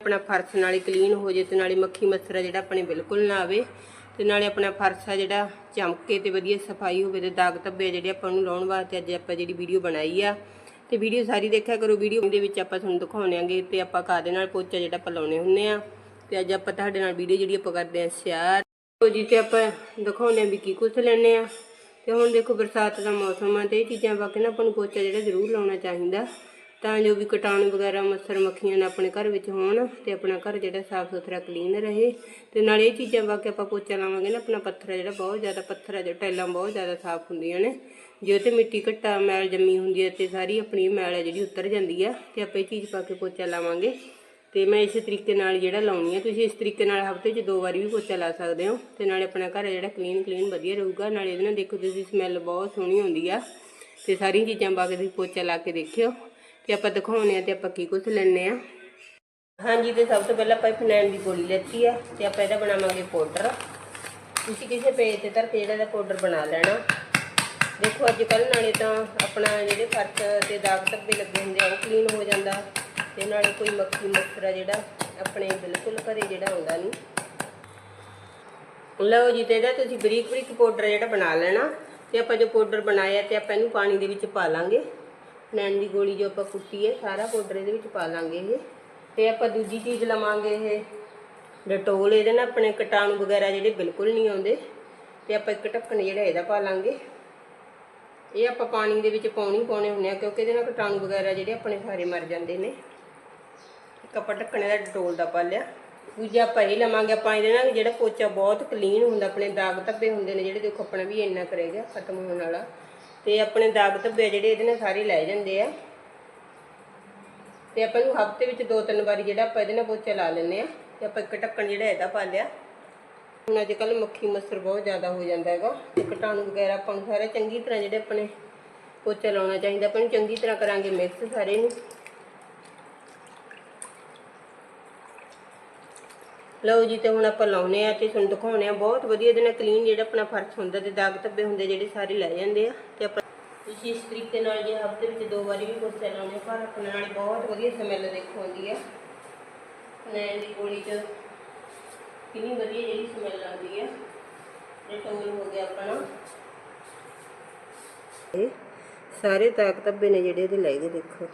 ਆਪਣਾ ਫਰਸ਼ ਨਾਲੇ ਕਲੀਨ ਹੋ ਜੇ ਤੇ ਨਾਲੇ ਮੱਖੀ ਮੱਛਰ ਆ ਜਿਹੜਾ ਆਪਣੇ ਬਿਲਕੁਲ ਨਾ ਆਵੇ ਤੇ ਨਾਲੇ ਆਪਣਾ ਫਰਸ਼ ਆ ਜਿਹੜਾ ਚਮਕੇ ਤੇ ਵਧੀਆ ਸਫ਼ਾਈ ਹੋਵੇ ਤੇ ਦਾਗ ਧੱਬੇ ਜਿਹੜੇ ਆਪਾਂ ਨੂੰ ਲਾਉਣ ਵਾਸਤੇ ਅੱਜ ਆਪਾਂ ਜਿਹੜੀ ਵੀਡੀਓ ਬਣਾਈ ਆ। ਤੇ ਵੀਡੀਓ ਸਾਰੀ ਦੇਖਿਆ ਕਰੋ ਵੀਡੀਓ ਦੇ ਵਿੱਚ ਆਪਾਂ ਤੁਹਾਨੂੰ ਦਿਖਾਉਣਾਂਗੇ ਤੇ ਆਪਾਂ ਕਾਦੇ ਨਾਲ ਪੋਚਾ ਜਿਹੜਾ ਆਪਾਂ ਲਾਉਣੇ ਹੁੰਨੇ ਆ। ਤੇ ਅੱਜ ਆਪਾਂ ਤੁਹਾਡੇ ਨਾਲ ਵੀਡੀਓ ਜਿਹੜੀ ਆਪਾਂ ਕਰਦੇ ਆ ਸ਼ੇਅਰ ਲਓ ਜੀ, ਤੇ ਆਪਾਂ ਦਿਖਾਉਂਦੇ ਆ ਵੀ ਕੀ ਕੁਛ ਲੈਣੇ ਆ। ਤੇ ਹੁਣ ਦੇਖੋ ਬਰਸਾਤ ਦਾ ਮੌਸਮ ਆ ਤੇ ਇਹ ਚੀਜ਼ਾਂ ਵਾਕਿਆ ਨਾ ਆਪਾਂ ਨੂੰ ਪੋਚਾ ਜਿਹੜਾ ਜ਼ਰੂਰ ਲਾਉਣਾ ਚਾਹੀਦਾ। ਤਾਂ ਜੋ ਵੀ ਕੀਟਾਣੂ ਵਗੈਰਾ, ਮੱਛਰ ਮੱਖੀਆਂ ਨਾ ਆਪਣੇ ਘਰ ਵਿੱਚ ਹੋਣ ਤੇ ਆਪਣਾ ਘਰ ਜਿਹੜਾ ਸਾਫ਼ ਸੁਥਰਾ ਕਲੀਨ ਰਹੇ। ਤੇ ਨਾਲ ਇਹ ਚੀਜ਼ਾਂ ਵਾਕਈ ਆਪਾਂ ਪੋਚਾ ਲਾਵਾਂਗੇ ਨਾ, ਆਪਣਾ ਪੱਥਰ ਆ ਜਿਹੜਾ ਬਹੁਤ ਜ਼ਿਆਦਾ, ਪੱਥਰ ਹੈ ਜਿਹੜਾ ਟੈਲਾਂ ਬਹੁਤ ਜ਼ਿਆਦਾ ਸਾਫ਼ ਹੁੰਦੀਆਂ ਨੇ। ਜੇ ਤੇ ਮਿੱਟੀ ਘੱਟਾ ਮੈਲ ਜੰਮੀ ਹੁੰਦੀ ਹੈ, ਤੇ ਸਾਰੀ ਆਪਣੀ ਮੈਲ ਹੈ ਜਿਹੜੀ ਉਤਰ ਜਾਂਦੀ ਆ, ਤੇ ਆਪਾਂ ਇਹ ਚੀਜ਼ ਪਾ ਕੇ ਪੋਚਾ ਲਾਵਾਂਗੇ। ਤੇ ਮੈਂ ਇਸੇ ਤਰੀਕੇ ਨਾਲ ਜਿਹੜਾ ਲਾਉਣੀ ਆ, ਤੁਸੀਂ ਇਸ ਤਰੀਕੇ ਨਾਲ ਹਫ਼ਤੇ 'ਚ ਦੋ ਵਾਰੀ ਵੀ ਪੋਚਾ ਲਾ ਸਕਦੇ ਹੋ। ਤੇ ਨਾਲੇ ਆਪਣਾ ਘਰ ਹੈ ਜਿਹੜਾ ਕਲੀਨ ਕਲੀਨ ਵਧੀਆ ਰਹੂਗਾ। ਨਾਲੇ ਇਹਦੇ ਨਾਲ ਦੇਖੋ, ਤੁਸੀਂ ਸਮੈਲ ਬਹੁਤ ਸੋਹਣੀ ਆਉਂਦੀ ਆ। ਤੇ ਸਾਰੀਆਂ ਚੀਜ਼ਾਂ ਪਾ ਕੇ ਤੁਸੀਂ ਪੋਚਾ ਲਾ ਕੇ ਦੇਖਿਓ। ਤੇ ਆਪਾਂ ਦਿਖਾਉਣੇ ਆ ਤੇ ਆਪਾਂ ਕੀ ਕੁਝ ਲੈਣੇ ਆ। ਹਾਂਜੀ, ਤੇ ਸਭ ਤੋਂ ਪਹਿਲਾਂ ਆਪਾਂ ਫਨੈਨ ਦੀ ਗੋਲੀ ਲੈਤੀ ਆ ਤੇ ਆਪਾਂ ਇਹਦਾ ਬਣਾਵਾਂਗੇ ਪਾਊਡਰ। ਤੁਸੀਂ ਕਿਸੇ ਪੇਜ ਤੇ ਧਰ ਕੇ ਜਿਹੜਾ ਦਾ ਪਾਊਡਰ ਬਣਾ ਲੈਣਾ। ਦੇਖੋ ਅੱਜ ਕੱਲ ਨਾਲੇ ਤਾਂ ਆਪਣਾ ਜਿਹੜੇ ਫ਼ਰਕ ਤੇ ਦਾਗ ਧੱਬੇ ਲੱਗੇ ਹੁੰਦੇ ਆ, ਉਹ ਕਲੀਨ ਹੋ ਜਾਂਦਾ। ਤੇ ਨਾਲੇ ਕੋਈ ਮੱਖੀ, ਮੱਛਰ ਆ ਜਿਹੜਾ, ਆਪਣੇ ਬਿਲਕੁਲ ਘਰੇ ਜਿਹੜਾ ਆਉਂਦਾ ਨਹੀਂ। ਲਓ ਜੀ, ਤੇ ਇਹਦਾ ਤੁਸੀਂ ਬਰੀਕ ਬਰੀਕ ਪਾਊਡਰ ਜਿਹੜਾ ਬਣਾ ਲੈਣਾ। ਤੇ ਆਪਾਂ ਜੋ ਪਾਊਡਰ ਬਣਾਇਆ ਤੇ ਆਪਾਂ ਇਹਨੂੰ ਪਾਣੀ ਦੇ ਵਿੱਚ ਪਾ ਲਾਂਗੇ। ਨੈਣ ਦੀ ਗੋਲੀ ਜੋ ਆਪਾਂ ਕੁੱਟੀ ਹੈ, ਸਾਰਾ ਪਾਊਡਰ ਇਹਦੇ ਵਿੱਚ ਪਾ ਲਾਂਗੇ ਇਹ। ਤੇ ਆਪਾਂ ਦੂਜੀ ਚੀਜ਼ ਲਵਾਂਗੇ ਇਹ ਡਟੋਲ। ਇਹਦੇ ਨਾਲ ਆਪਣੇ ਕੀਟਾਣੂ ਵਗੈਰਾ ਜਿਹੜੇ ਬਿਲਕੁਲ ਨਹੀਂ ਆਉਂਦੇ, ਤੇ ਆਪਾਂ ਇੱਕ ਢੱਕਣ ਜਿਹੜਾ ਇਹਦਾ ਪਾ ਲਾਂਗੇ। ਇਹ ਆਪਾਂ ਪਾਣੀ ਦੇ ਵਿੱਚ ਪਾਉਣੀ ਪਾਉਣੇ ਹੁੰਦੇ ਆ, ਕਿਉਂਕਿ ਇਹਦੇ ਨਾਲ ਕੀਟਾਣੂ ਵਗੈਰਾ ਜਿਹੜੇ ਆਪਣੇ ਸਾਰੇ ਮਰ ਜਾਂਦੇ ਨੇ। ਇੱਕ ਆਪਾਂ ਢੱਕਣੇ ਦਾ ਡਟੋਲ ਦਾ ਪਾ ਲਿਆ। ਦੂਜਾ ਆਪਾਂ ਇਹ ਲਵਾਂਗੇ, ਆਪਾਂ ਇਹਦੇ ਨਾਲ ਜਿਹੜਾ ਪੋਚਾ ਬਹੁਤ ਕਲੀਨ ਹੁੰਦਾ, ਆਪਣੇ ਦਾਗ ਧੱਬੇ ਹੁੰਦੇ ਨੇ, ਜਿਹੜੇ ਦੇਖੋ ਆਪਣਾ ਵੀ ਇੰਨਾ ਕਰੇਗਾ ਖਤਮ ਹੋਣ ਵਾਲਾ। ਤੇ ਆਪਣੇ ਦਾਗ ਧੱਬੇ ਜਿਹੜੇ ਇਹਦੇ ਨਾਲ ਸਾਰੇ ਲੈ ਜਾਂਦੇ ਆ। ਤੇ ਆਪਾਂ ਨੂੰ ਹਫ਼ਤੇ ਵਿੱਚ ਦੋ ਤਿੰਨ ਵਾਰੀ ਜਿਹੜਾ ਆਪਾਂ ਇਹਦੇ ਨਾਲ ਪੋਚਾ ਲਾ ਲੈਂਦੇ ਆ। ਤੇ ਆਪਾਂ ਇੱਕ ਢੱਕਣ ਜਿਹੜਾ ਇਹਦਾ ਪਾ ਲਿਆ। ਹੁਣ ਅੱਜ ਕੱਲ ਮੱਖੀ ਮੱਛਰ ਬਹੁਤ ਜ਼ਿਆਦਾ ਹੋ ਜਾਂਦਾ ਹੈਗਾ। ਤੇ ਕੀਟਾਣੂ ਵਗੈਰਾ ਆਪਾਂ ਨੂੰ ਸਾਰੇ ਚੰਗੀ ਤਰ੍ਹਾਂ ਜਿਹੜੇ ਆਪਣੇ ਪੋਚਾ ਲਾਉਣਾ ਚਾਹੀਦਾ। ਆਪਾਂ ਨੂੰ ਚੰਗੀ ਤਰ੍ਹਾਂ ਕਰਾਂਗੇ ਮਿਕਸ ਸਾਰੇ ਨੂੰ। ਲਓ ਜੀ, ਤੇ ਹੁਣ ਆਪਾਂ ਲਾਉਨੇ ਆ ਤੇ ਤੁਹਾਨੂੰ ਦਿਖਾਉਨੇ ਆ। ਬਹੁਤ ਵਧੀਆ ਇਹਦੇ ਨਾਲ ਕਲੀਨ ਜਿਹੜਾ ਆਪਣਾ ਫਰਸ਼ ਹੁੰਦਾ, ਤੇ ਦਾਗ ਧੱਬੇ ਹੁੰਦੇ ਜਿਹੜੇ ਸਾਰੇ ਲੈ ਜਾਂਦੇ ਆ। ਤੇ ਆਪਾਂ ਤੁਸੀਂ ਇਸ ਤਰੀਕੇ ਨਾਲ ਜੇ ਹਫ਼ਤੇ ਵਿੱਚ ਦੋ ਵਾਰੀ ਵੀ ਪੋਚਾ ਲਾਉਨੇ ਪਰ ਆਪਣੇ ਨਾਲ ਬਹੁਤ ਵਧੀਆ ਸਮੈਲ ਦੇਖੋ ਆਉਂਦੀ ਆ। ਨੈਣ ਦੀ ਗੋਲੀ ਚ ਕਿੰਨੀ ਵਧੀਆ ਜਿਹੜੀ ਸਮੈਲ ਆਉਂਦੀ ਆ। ਇਹ ਟੋਲ ਹੋ ਗਿਆ ਆਪਣਾ। ਇਹ ਸਾਰੇ ਦਾਗ ਧੱਬੇ ਨੇ ਜਿਹੜੇ ਇਹਦੇ ਲੈ ਗਏ, ਦੇਖੋ।